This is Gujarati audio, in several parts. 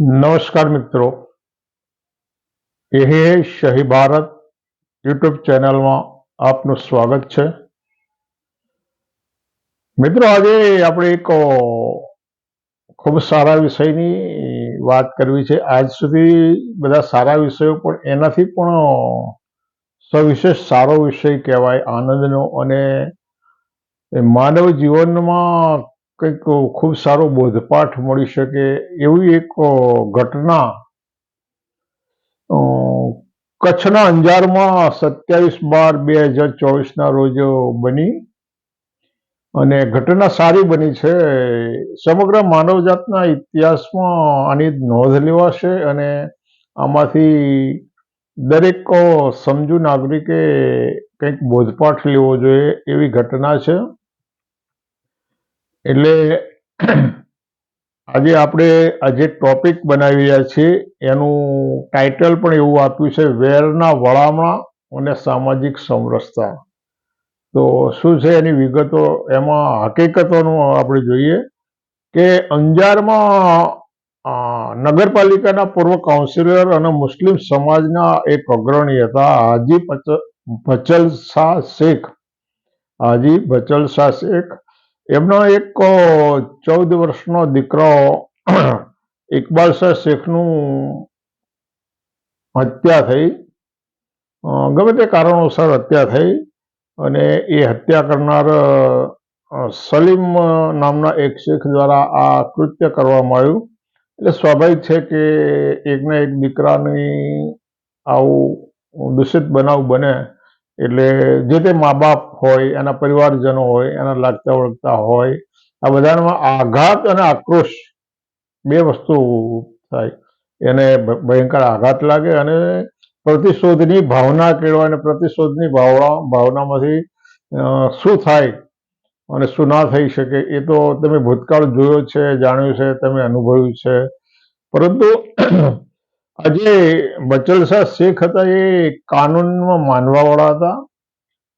નમસ્કાર મિત્રો. એ શહી ભારત યુટ્યુબ ચેનલમાં આપનું સ્વાગત છે. મિત્રો, આજે આપણે એક ખૂબ સારા વિષયની વાત કરવી છે. આજ સુધી બધા સારા વિષયો પણ એનાથી પણ સવિશેષ સારો વિષય કહેવાય આનંદનો અને માનવ જીવનમાં કંઈક ખૂબ સારો બોધપાઠ મળી શકે એવી એક ઘટના કચ્છના અંજારમાં સત્યાવીસ બાર બે હજાર ચોવીસના રોજ બની અને ઘટના સારી બની છે. સમગ્ર માનવજાતના ઇતિહાસમાં આની નોંધ લેવાશે અને આમાંથી દરેક સમજુ નાગરિકે કંઈક બોધપાઠ લેવો જોઈએ એવી ઘટના છે. એટલે આજે આપણે આજે ટોપિક બનાવી રહ્યા છીએ, એનું ટાઇટલ પણ એવું આપ્યું છે, વેરના વળામણા અને સામાજિક સમરસતા. તો શું છે એની વિગતો? એમાં હકીકતોનું આપણે જોઈએ કે અંજારમાં નગરપાલિકાના પૂર્વ કાઉન્સિલર અને મુસ્લિમ સમાજના એક અગ્રણી હતા, હાજી પચ- ભચલ શાહ શેખ. હાજી ભચલ શાહ શેખ એમનો એક ચૌદ વર્ષનો દીકરો ઇકબાલ શાહ શેખનું હત્યા થઈ. ગમે તે કારણોસર હત્યા થઈ અને એ હત્યા કરનાર સલીમ નામના એક શેખ દ્વારા આ કૃત્ય કરવામાં આવ્યું એટલે સ્વાભાવિક છે કે એકના એક દીકરાની આવું દૂષિત બનાવ બને એટલે જે તે મા બાપ હોય, એના પરિવારજનો હોય, એના લાગતા ઓળખતા હોય, આ બધામાં આઘાત અને આક્રોશ બે વસ્તુ થાય. એને ભયંકર આઘાત લાગે અને પ્રતિશોધની ભાવના કેળવાય અને પ્રતિશોધની ભાવના, ભાવનામાંથી શું થાય અને શું ના થઈ શકે, એ તો તમે ભૂતકાળ જોયો છે, જાણ્યું છે, તમે અનુભવ્યું છે. પરંતુ આજે બચલ શાહ શેખ હતા એ કાનૂનમાં માનવાવાળા હતા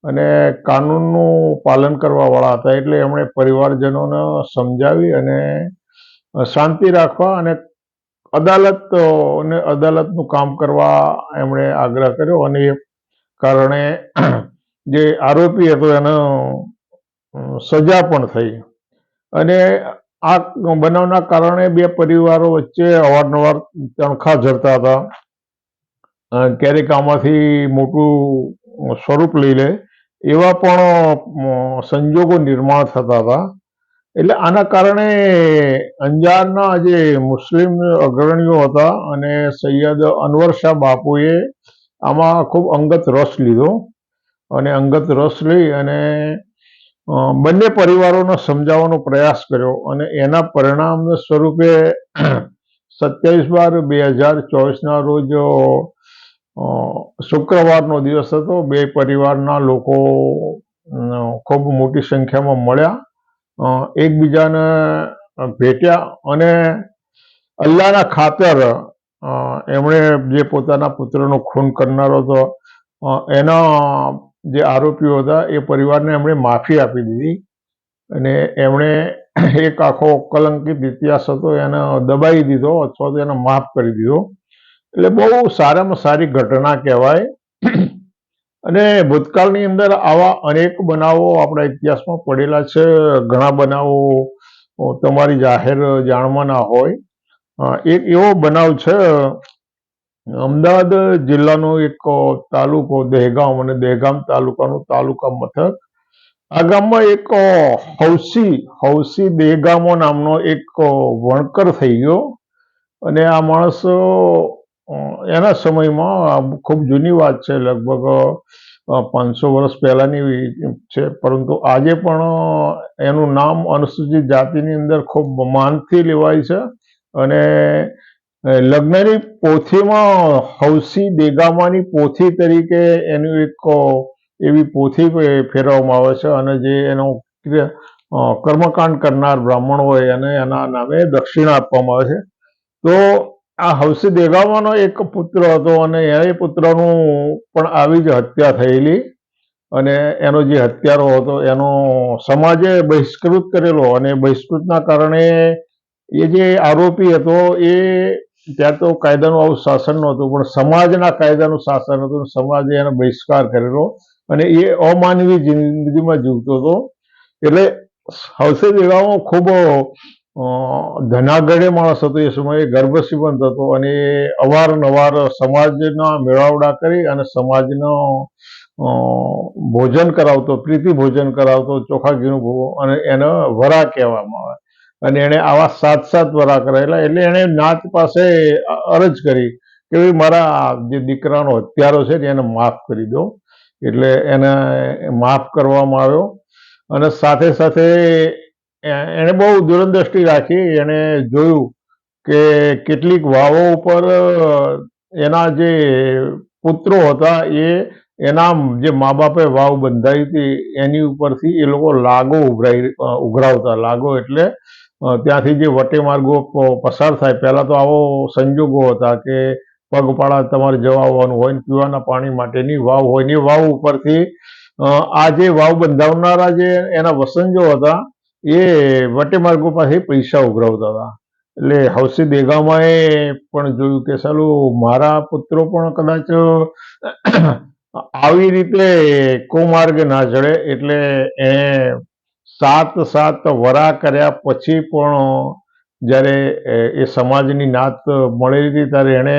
અને કાનૂનનું પાલન કરવાવાળા હતા એટલે એમણે પરિવારજનોને સમજાવી અને શાંતિ રાખવા અને અદાલત અને અદાલતનું કામ કરવા એમણે આગ્રહ કર્યો અને એ કારણે જે આરોપી હતો એનો સજા પણ થઈ. અને આ બનાવના કારણે બે પરિવારો વચ્ચે અવારનવાર તણખા ઝરતા હતા. ક્યારેક આમાંથી મોટું સ્વરૂપ લઈ લે, એવા પણ સંજોગો નિર્માણ થતા હતા. એટલે આના કારણે અંજારના જે મુસ્લિમ અગ્રણીઓ હતા અને સૈયદ અનવર શાહ બાપુએ આમાં ખૂબ અંગત રસ લીધો. અને અંગત રસ લઈ અને બંને પરિવારોને સમજાવવાનો પ્રયાસ કર્યો અને એના પરિણામ સ્વરૂપે સત્યાવીસ બાર બે હજાર ચોવીસના રોજ શુક્રવારનો દિવસ હતો. બે પરિવારના લોકો ખૂબ મોટી સંખ્યામાં મળ્યા. એકબીજાને ભેટ્યા અને અલ્લાહના ખાતર એમણે જે પોતાના પુત્રનો ખૂન કરનારો હતો એના જે આરોપીઓ હતા, એ પરિવારને એમણે માફી આપી દીધી અને એમણે એક આખો કલંકિત ઇતિહાસ હતો, એને દબાઈ દીધો અથવા તો એને માફ કરી દીધો. એટલે બહુ સારામાં સારી ઘટના કહેવાય. અને ભૂતકાળની અંદર આવા અનેક બનાવો આપણા ઇતિહાસમાં પડેલા છે. ઘણા બનાવો તમારી જાહેર જાણમાં ના હોય એક એવો બનાવ છે અમદાવાદ જિલ્લાનો એક તાલુકો, દહેગામ અને દહેગામ તાલુકાનું તાલુકા મથક. આ ગામમાં એક હૌસી હૌસી દહેગામો નામનો એક વણકર થઈ ગયો. અને આ માણસ એના સમયમાં ખૂબ જૂની વાત છે, લગભગ પાંચસો વર્ષ પહેલાની છે. પરંતુ આજે પણ એનું નામ અનુસૂચિત જાતિની અંદર ખૂબ માનથી લેવાય છે. અને લગ્નની પોથીમાં હૌસી દેગામાની પોથી તરીકે એનું એક એવી પોથી ફેરવવામાં આવે છે અને જે એનો કર્મકાંડ કરનાર બ્રાહ્મણ હોય અને એના નામે દક્ષિણા આપવામાં આવે છે. તો આ હૌસી દેગામાનો એક પુત્ર હતો અને એ પુત્રનું પણ આવી જ હત્યા થયેલી અને એનો જે હત્યારો હતો એનો સમાજે બહિષ્કૃત કરેલો અને બહિષ્કૃતના કારણે એ જે આરોપી હતો એ ત્યાં તો કાયદાનું આવું શાસન નહોતું, પણ સમાજના કાયદાનું શાસન હતું સમાજે એનો બહિષ્કાર કરેલો અને એ અમાનવી જિંદગીમાં જીવતો હતો. એટલે હવસે એવામાં ખૂબ ધનાગઢે માણસ હતો એ સમયે ગર્ભશ્રીમંત હતો અને અવારનવાર સમાજના મેળાવડા કરી અને સમાજનો ભોજન કરાવતો, પ્રીતિ ભોજન કરાવતો ચોખા ઘીનું અને એને વરા કહેવામાં આવે. અને એણે આવા સાત સાત વરા કરેલા એટલે એણે નાથ પાસે અરજ કરી કે ભાઈ, મારા જે દીકરાનો હત્યારો છે એને માફ કરી દો. એટલે એને માફ કરવામાં આવ્યો અને સાથે સાથે એણે બહુ દૂરંદ્રષ્ટિ રાખી. એણે જોયું કે કેટલીક વાવો ઉપર એના જે પુત્રો હતા એ એના જે મા બાપે વાવ બંધાવી હતી, એની ઉપરથી એ લોકો લાગો ઉભરાઈ ઉઘરાવતા. લાગો એટલે ત્યાંથી જે વટે માર્ગો પસાર થાય, પહેલાં તો આવો સંજોગો હતા કે પગપાળા તમારે જવા આવવાનું હોય ને પીવાના પાણી માટેની વાવ હોય ને વાવ ઉપરથી આ જે વાવ બંધાવનારા જે એના વસંજો હતા, એ વટે માર્ગો પાસે પૈસા ઉઘરાવતા હતા. એટલે હવસી દેગામાએ પણ જોયું કે સાલું મારા પુત્રો પણ કદાચ આવી રીતે કોમાર્ગ ના ચડે એટલે એણે સાત સાત વરા કર્યા પછી પણ જ્યારે એ સમાજની નાત મળેલી હતી ત્યારે એણે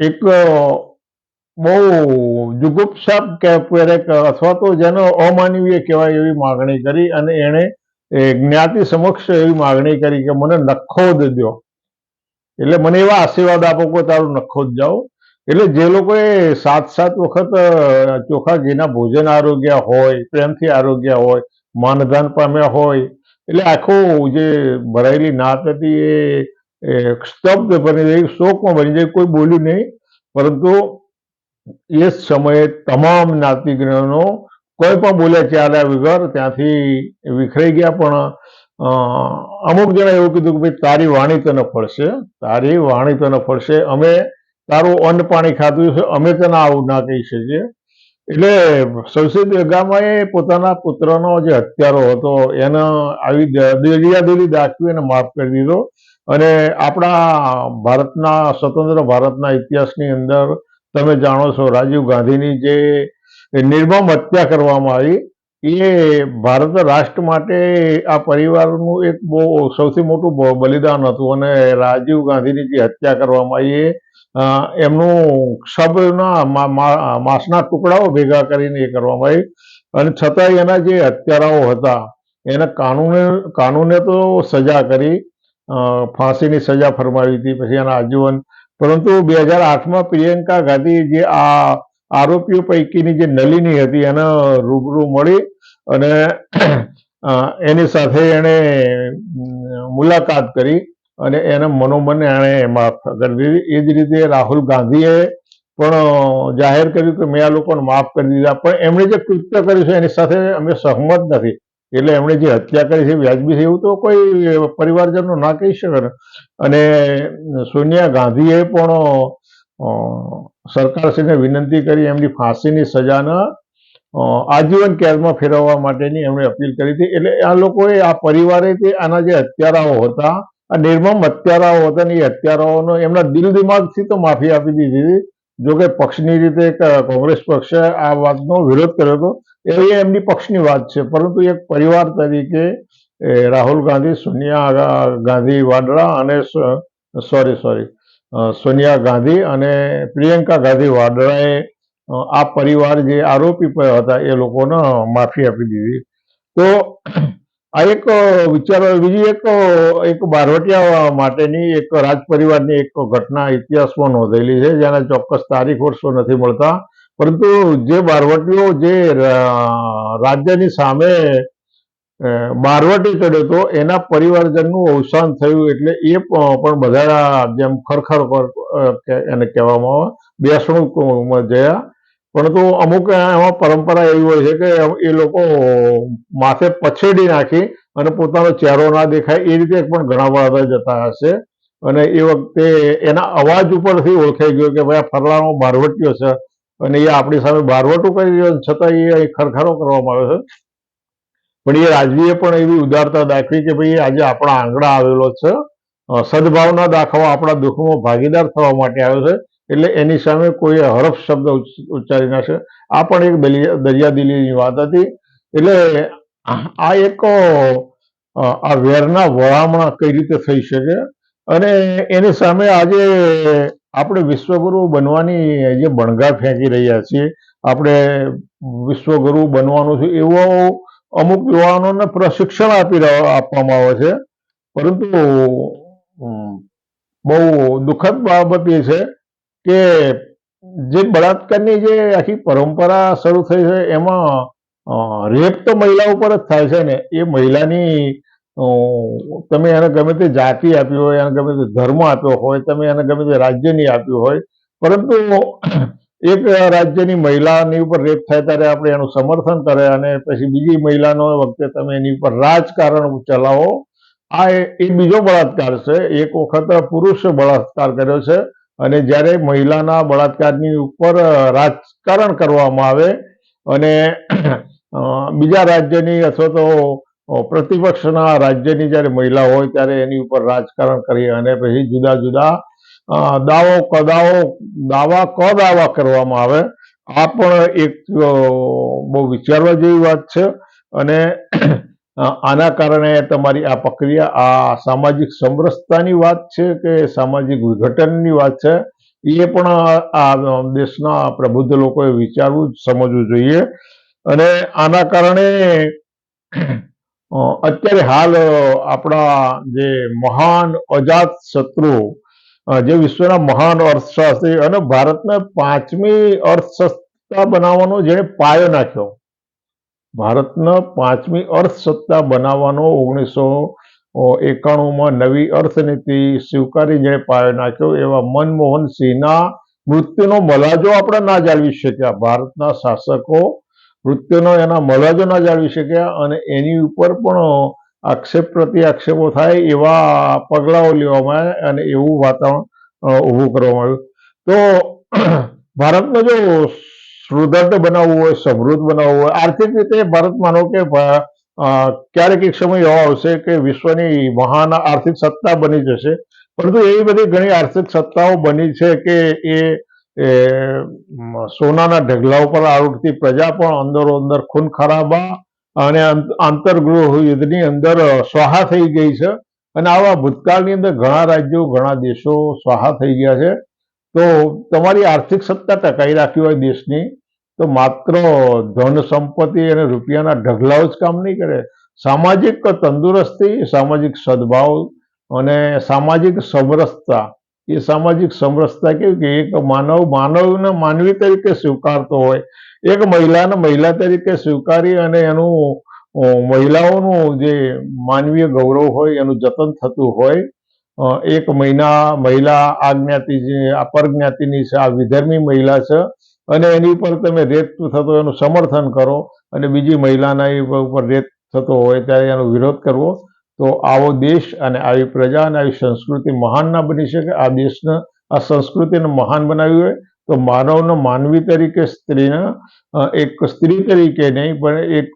એક બહુ જુગુપ્સાપ કે અથવા તો જેનો અમાનવીય કહેવાય એવી માગણી કરી અને એણે જ્ઞાતિ સમક્ષ એવી માગણી કરી કે મને નખોદ દ્યો. એટલે મને એવા આશીર્વાદ આપો કે તારું નખોદ જાઓ એટલે જે લોકોએ સાત સાત વખત ચોખા ઘીના ભોજન આરોગ્ય હોય, પ્રેમથી આરોગ્ય હોય, માનધાન પામ્યા હોય, એટલે આખું જે ભરાયેલી નાત હતી એ સ્તબ્ધ બની જાય શોકમાં બની જાય કોઈ બોલ્યું નહીં. પરંતુ એ સમયે તમામ જ્ઞાતિજ્ઞનો કોઈ પણ બોલ્યા ચાલ્યા વગર ત્યાંથી વિખરાઈ ગયા. પણ અમુક જણા એવું કીધું કે ભાઈ, તારી વાણી તને ફળશે, તારી વાણી તને ફળશે. અમે તારું અન્ન પાણી ખાધું છે, અમે તને આવું ના કહી શકીએ. એટલે સૌસેદ ગામાએ પોતાના પુત્રનો જે હત્યારો હતો, એને આવી દરિયાદોરી દાખવી એને માફ કરી દીધો. અને આપણા ભારતના, સ્વતંત્ર ભારતના ઇતિહાસની અંદર તમે જાણો છો, રાજીવ ગાંધીની જે નિર્મમ હત્યા કરવામાં આવી એ ભારત રાષ્ટ્ર માટે આ પરિવારનું એક બહુ સૌથી મોટું બલિદાન હતું અને રાજીવ ગાંધીની જે હત્યા કરવામાં આવી એમનું શબના માંસના ટુકડાઓ ભેગા કરીને એ કરવામાં આવી. અને છતાંય એના જે હત્યારાઓ હતા, એને કાનૂને કાનૂને તો સજા કરી ફાંસીની સજા ફરમાવી હતી, પછી એના આજીવન. પરંતુ બે હજાર આઠમાં પ્રિયંકા ગાંધી જે આ આરોપીઓ પૈકીની જે નલિની હતી એને રૂબરૂ મળી અને એની સાથે એણે મુલાકાત કરી અને એને મનોમન એણે માફ કરી દીધી. એ જ રીતે રાહુલ ગાંધીએ પણ જાહેર કર્યું કે મેં આ લોકોને માફ કરી દીધા. પણ એમણે જે કૃત્ય કર્યું છે એની સાથે અમે સહમત નથી. એટલે એમણે જે હત્યા કરી છે, વ્યાજબી છે, એવું તો કોઈ પરિવારજનો ના કહી શકે અને સોનિયા ગાંધીએ પણ સરકારશ્રીને વિનંતી કરી, એમની ફાંસીની સજાના આજીવન કેદમાં ફેરવવા માટેની એમણે અપીલ કરી હતી. એટલે આ લોકોએ આ પરિવારે તે આના જે હત્યારાઓ હતા, આ નિર્મમ હત્યારાઓ હતા ને એ હત્યારાઓનો એમના દિલ દિમાગથી તો માફી આપી દીધી હતી. જોકે પક્ષની રીતે કોંગ્રેસ પક્ષે આ વાતનો વિરોધ કર્યો હતો. એ એમની પક્ષની વાત છે. પરંતુ એક પરિવાર તરીકે રાહુલ ગાંધી, સોનિયા ગાંધી વાડરા અને સોરી સોરી સોનિયા ગાંધી અને પ્રિયંકા ગાંધી વાડ્રાએ આ પરિવાર જે આરોપી હતા એ લોકોને માફી આપી દીધી. તો આ એક વિચાર, બીજી એક એક બારવટિયા માટેની એક રાજ પરિવારની એક ઘટના ઇતિહાસમાં નોંધેલી છે, જેના ચોક્કસ તારીખ વર્ષો નથી મળતા. પરંતુ જે બારવટીઓ જે રાજ્યની સામે બારવટી ચડ્યો હતો એના પરિવારજનનું અવસાન થયું એટલે એ પણ બધા જેમ ખરખર પર એને કહેવામાં આવે, બેસણું જયા. પરંતુ અમુક એમાં પરંપરા એવી હોય છે કે એ લોકો માથે પછેડી નાખી અને પોતાનો ચહેરો ના દેખાય. એ રીતે પણ ઘણા બધા જતા હશે. અને એ વખતે એના અવાજ ઉપરથી ઓળખાઈ ગયો કે ભાઈ આ ફરલાનો બારવટીયો છે. અને એ આપણી સામે બારવટું કરી રહ્યો છતાં એ ખરખરો કરવામાં આવ્યો છે. પણ એ રાજવીએ પણ એવી ઉદારતા દાખવી કે ભાઈ, આજે આપણા આંગણા આવેલો છે. સદભાવના દાખવા આપણા દુઃખમાં ભાગીદાર થવા માટે આવ્યો છે. એટલે એની સામે કોઈ હરફ શબ્દ ઉચ્ચારી ના છે આ પણ એક દરિયાદિલીની વાત હતી. એટલે આ એક આ વેરના વળામણા કઈ રીતે થઈ શકે? અને એની સામે આજે આપણે વિશ્વગુરુ બનવાની જે બણગા ફેંકી રહ્યા છીએ, આપણે વિશ્વગુરુ બનવાનું છે, એવો અમુક યુવાનોને પ્રશિક્ષણ આપી આપવામાં આવે છે. પરંતુ બહુ દુઃખદ બાબત એ છે કે જે બળાત્કારની જે આખી પરંપરા શરૂ થઈ છે, એમાં રેપ તો મહિલા ઉપર જ થાય છે ને. એ મહિલાની તમે એને ગમે તે જાતિ આપી હોય, એને ગમે તે ધર્મ આપ્યો હોય, તમે એને ગમે તે રાજ્યની આપ્યું હોય, પરંતુ એક રાજ્યની મહિલાની ઉપર રેપ થાય ત્યારે આપણે એનું સમર્થન કરે અને પછી બીજી મહિલાનો વખતે તમે એની ઉપર રાજકારણ ચલાવો. આ એ બીજો બળાત્કાર છે. એક વખત પુરુષ બળાત્કાર કર્યો છે અને જ્યારે મહિલાના બળાત્કારની ઉપર રાજકારણ કરવામાં આવે અને બીજા રાજ્યની અથવા તો પ્રતિપક્ષના રાજ્યની જ્યારે મહિલા હોય ત્યારે એની ઉપર રાજકારણ કરી અને પછી જુદા જુદા દાવો કદાવો, દાવા કદાવા કરવામાં આવે, આ પણ એક બહુ વિચારવા જેવી વાત છે. અને આના કારણે તમારી આ પ્રક્રિયા, આ સામાજિક સમરસતાની વાત છે કે સામાજિક વિઘટનની વાત છે, એ પણ આ દેશના પ્રબુદ્ધ લોકોએ વિચારવું સમજવું જોઈએ. અને આના કારણે અત્યારે હાલ આપણા જે મહાન અજાત શત્રુ જે વિશ્વના મહાન અર્થશાસ્ત્રી અને ભારતને પાંચમી અર્થસત્તા બનાવવાનો જેણે પાયો નાખ્યો. ભારતને પાંચમી અર્થસત્તા બનાવવાનો ઓગણીસો એકાણુંમાં નવી અર્થનીતિ સ્વીકારી જેણે પાયો નાખ્યો એવા મનમોહન સિંહના મૃત્યુનો મલાજો આપણે ના જાળવી શક્યા. ભારતના શાસકો મૃત્યુનો એના મલાજો ના જાળવી શક્યા અને એની ઉપર પણ આક્ષેપ પ્રતિ આક્ષેપો થાય એવા પગલાઓ લેવામાં અને એવું વાતાવરણ ઊભું કરવામાં આવ્યું. તો ભારતને જો સુદૃઢ બનાવવું હોય, સમૃદ્ધ બનાવવું હોય, આર્થિક રીતે ભારત માનો કે ક્યારેક એક સમય એવો આવશે કે વિશ્વની મહાન આર્થિક સત્તા બની જશે. પરંતુ એવી બધી ઘણી આર્થિક સત્તાઓ બની છે કે એ સોનાના ઢગલા ઉપર આરોગતી પ્રજા પણ અંદરો અંદર ખૂન ખરાબા અને આંતરગૃહ યુદ્ધની અંદર સ્વાહા થઈ ગઈ છે. અને આવા ભૂતકાળની અંદર ઘણા રાજ્યો, ઘણા દેશો સ્વાહા થઈ ગયા છે. તો તમારી આર્થિક સત્તા ટકાઈ રાખી હોય દેશની, તો માત્ર ધન સંપત્તિ અને રૂપિયાના ઢગલાઓ જ કામ નહીં કરે. સામાજિક તંદુરસ્તી, સામાજિક સદભાવ અને સામાજિક સમરસતા, એ સામાજિક સમરસતા કેવી કે એક માનવ, માનવને માનવી તરીકે સ્વીકારતો હોય એક મહિલાને મહિલા તરીકે સ્વીકારી અને એનું મહિલાઓનું જે માનવીય ગૌરવ હોય, એનું જતન થતું હોય એક મહિના, મહિલા આ જ્ઞાતિ છે આ પરજ્ઞાતિની છે, આ વિધર્મી મહિલા છે, અને એની ઉપર તમે રેત થતો એનું સમર્થન કરો, અને બીજી મહિલાના એ ઉપર રેત થતો હોય ત્યારે એનો વિરોધ કરવો, તો આવો દેશ અને આવી પ્રજા અને આવી સંસ્કૃતિ મહાન ના બની શકે. આ દેશને, આ સંસ્કૃતિને મહાન બનાવી હોય તો માનવને માનવી તરીકે સ્ત્રીને એક સ્ત્રી તરીકે નહીં, પણ એક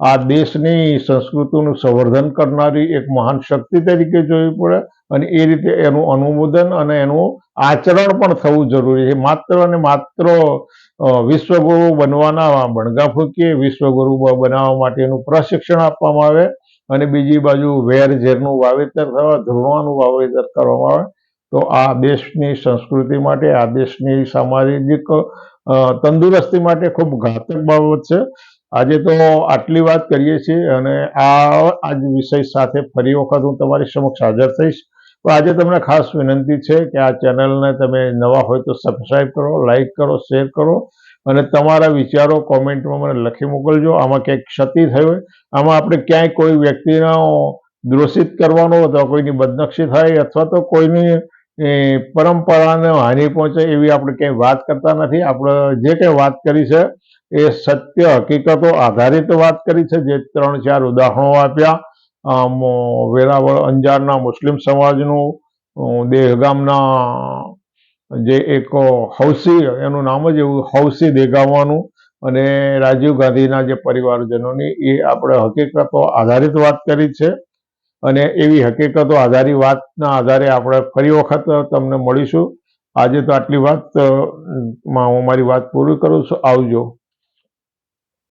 આ દેશની સંસ્કૃતિનું સંવર્ધન કરનારી એક મહાન શક્તિ તરીકે જોવી પડે અને એ રીતે એનું અનુમોદન અને એનું આચરણ પણ થવું જરૂરી છે. માત્ર અને માત્ર વિશ્વગુરુ બનવાના બણગા ફૂંકીએ, વિશ્વગુરુ બનાવવા માટેનું પ્રશિક્ષણ આપવામાં આવે અને બીજી બાજુ વેર ઝેરનું વાવેતર થવા ધૂળવાનું વાવેતર કરવામાં આવે. તો આ દેશની સંસ્કૃતિ માટે, આ દેશની સામાજિક તંદુરસ્તી માટે ખૂબ ઘાતક બાબત છે. આજે તો આટલી વાત કરીએ છીએ અને આ આજ વિષય સાથે ફરી વખત હું તમારી સમક્ષ હાજર થઈશ. તો આજે તમને ખાસ વિનંતી છે કે આ ચેનલને તમે નવા હોય તો સબસ્ક્રાઈબ કરો લાઈક કરો, શેર કરો અને તમારા વિચારો કોમેન્ટમાં મને લખી મોકલજો. આમાં ક્યાંક ક્ષતિ થઈ હોય, આમાં આપણે ક્યાંય કોઈ વ્યક્તિનો દોષિત કરવાનો અથવા કોઈની બદનક્ષી થાય અથવા તો કોઈની એ, પરંપરાને હાનિ પહોંચે એવી આપણે ક્યાંય વાત કરતા નથી. આપણે જે કંઈ વાત કરી છે એ સત્ય હકીકતો આધારિત વાત કરી છે. જે ત્રણ ચાર ઉદાહરણો આપ્યા. વેરાવળ અંજારના મુસ્લિમ સમાજનું દેહગામના જે એક હૌસી એનું નામ જ એવું હૌસી દેગાવાનું અને રાજીવ ગાંધીના જે પરિવારજનોની એ આપણે હકીકતો આધારિત વાત કરી છે. અને એવી હકીકતો આધારી વાતના આધારે આપણે ફરી વખત તમને મળીશું. આજે તો આટલી વાતમાં હું મારી વાત પૂરી કરું છું. આવજો.